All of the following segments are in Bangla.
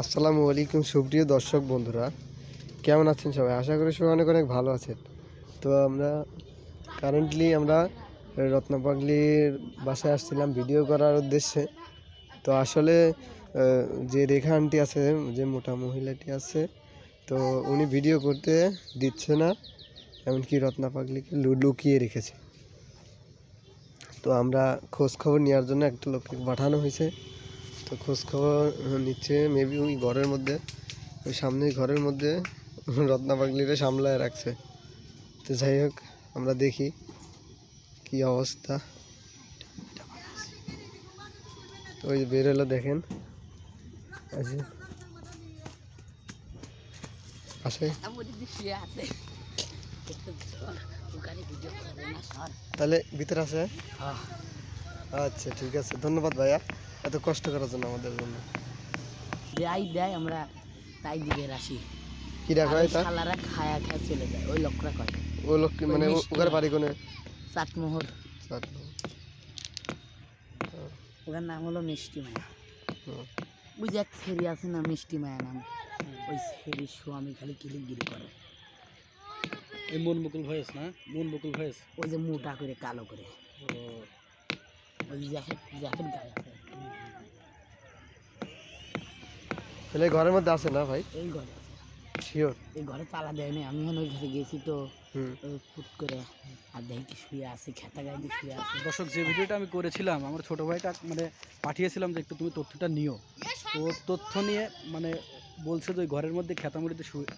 আসসালামু আলাইকুম, সুপ্রিয় দর্শক বন্ধুরা। কেমন আছেন সবাই? আশা করি সবাই অনেক অনেক ভালো আছেন। তো আমরা কারেন্টলি আমরা রত্নপাগলির বাসায় আসছিলাম ভিডিও করার উদ্দেশ্যে। তো আসলে যে রেখা আন্টি আছে, যে মোটা মহিলাটি আছে, তো উনি ভিডিও করতে দিচ্ছে না, এমনকি রত্নাপাগলিকে লুকিয়ে রেখেছে। তো আমরা খোঁজ খবর নেওয়ার জন্য একটা লোককে পাঠানো হয়েছে। তো খোঁজ খবর নিচ্ছে মেবি ওই ঘরের মধ্যে ওই সামনে ঘরের মধ্যে রত্না পাগলিরে সামলায় রাখছে। তো যাই হোক আমরা দেখি কি অবস্থা। তো ওই বের হলো দেখেন। আছে। তাহলে ভিতরে আছে? আচ্ছা ঠিক আছে। ধন্যবাদ ভাইয়া। এত কষ্ট করার জন্য আমাদের জন্য। যাই দেয় আমরা তাই দিকে আসি কি রাখা হয় তা শালারা খায়া খায় চলে যায় ওই লোকরা করে। ও লোক মানে ওখানে বাড়ি কোনে? চাটমোহর ওখার নাম হলো মিষ্টি মায়া। ওই যে এক ছেড়ি আছে না মিষ্টি মায়া নাম। ওই ছেড়ির স্বামী খালি কিলিগিরি করে। এই মন বকুল ভয়েস না? মন বকুল ভয়েস? ওই যে মোটা করে কালো করে। ওই জ্যাকেট জ্যাকেট গায়ে আছে তাহলে ঘরের মধ্যে আছে না ভাই? এই ঘরে আছে। শিওর এই ঘরে তালা দেয়নি আমি এখন ওই ঘরে গেছি তো। ফুট করে আর দেখি কি শুয়ে আছে খেতা গায়ে দিয়ে শুয়ে আছে। দর্শক যে ভিডিওটা আমি করেছিলাম আমার ছোট ভাইটা মানে পাঠিয়েছিলাম যে একটু তুমি তথ্যটা নিও। তো তথ্য নিয়ে মানে বলছে যে ওই ঘরের মধ্যে খেতামুড়িতে শুয়ে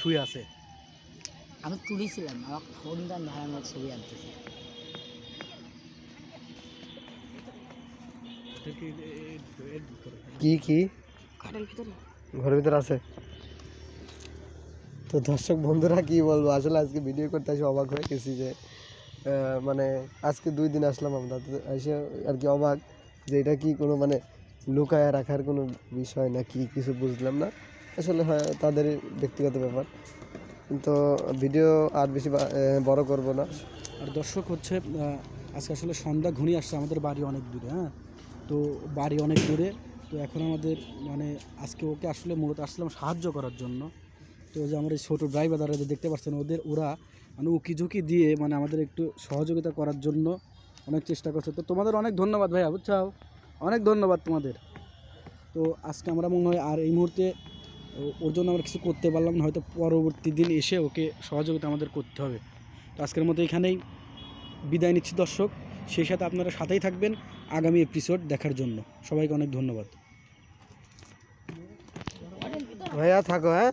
শুয়ে আছে। আমি তুলেছিলাম আমার ফোনটা আমার ছবি আনতেছে কি কি? ভিতরে? ঘরের ভিতরে আছে। তো দর্শক বন্ধুরা কি বলব? আসলে আজকে ভিডিও করতে এসে অবাক হয়ে গেছি যে মানে আজকে দুই দিন আসলাম আমরা। এসে আর কি অবাক যে এটা কি কোনো মানে লুকায় রাখার কোনো বিষয় না কি কিছু বুঝলাম না। আসলে হয় তাদের ব্যক্তিগত ব্যাপার। তো ভিডিও আর বেশি বড় করব না। আর দর্শক হচ্ছে আজকে আসলে সন্ধ্যা ঘনিয়ে আসছে আমাদের বাড়ি অনেক দূরে হ্যাঁ? তো বাড়ি অনেক দূরে। তো এখন আমাদের মানে আজকে ওকে আসলে মূলত আসলাম সাহায্য করার জন্য। তো যে আমার এই ছোটো ড্রাইভার যারা দেখতে পাচ্ছেন, ওদের ওরা মানে উকি ঝুঁকি দিয়ে মানে আমাদের একটু সহযোগিতা করার জন্য অনেক চেষ্টা করছে। তো তোমাদের অনেক ধন্যবাদ ভাইয়া বুঝছাও অনেক ধন্যবাদ তোমাদের। তো আজকে আমরা মনে হয় আর এই মুহূর্তে ওর জন্য আমরা কিছু করতে পারলাম না, হয়তো পরবর্তী দিন এসে ওকে সহযোগিতা আমাদের করতে হবে। তো আজকের মতো এখানেই বিদায় নিচ্ছি দর্শক। সেই সাথে আপনারা সাথেই থাকবেন। আগামী এপিসোড দেখার জন্য। সবাইকে অনেক ধন্যবাদ। ভাইয়া থাকো হ্যাঁ?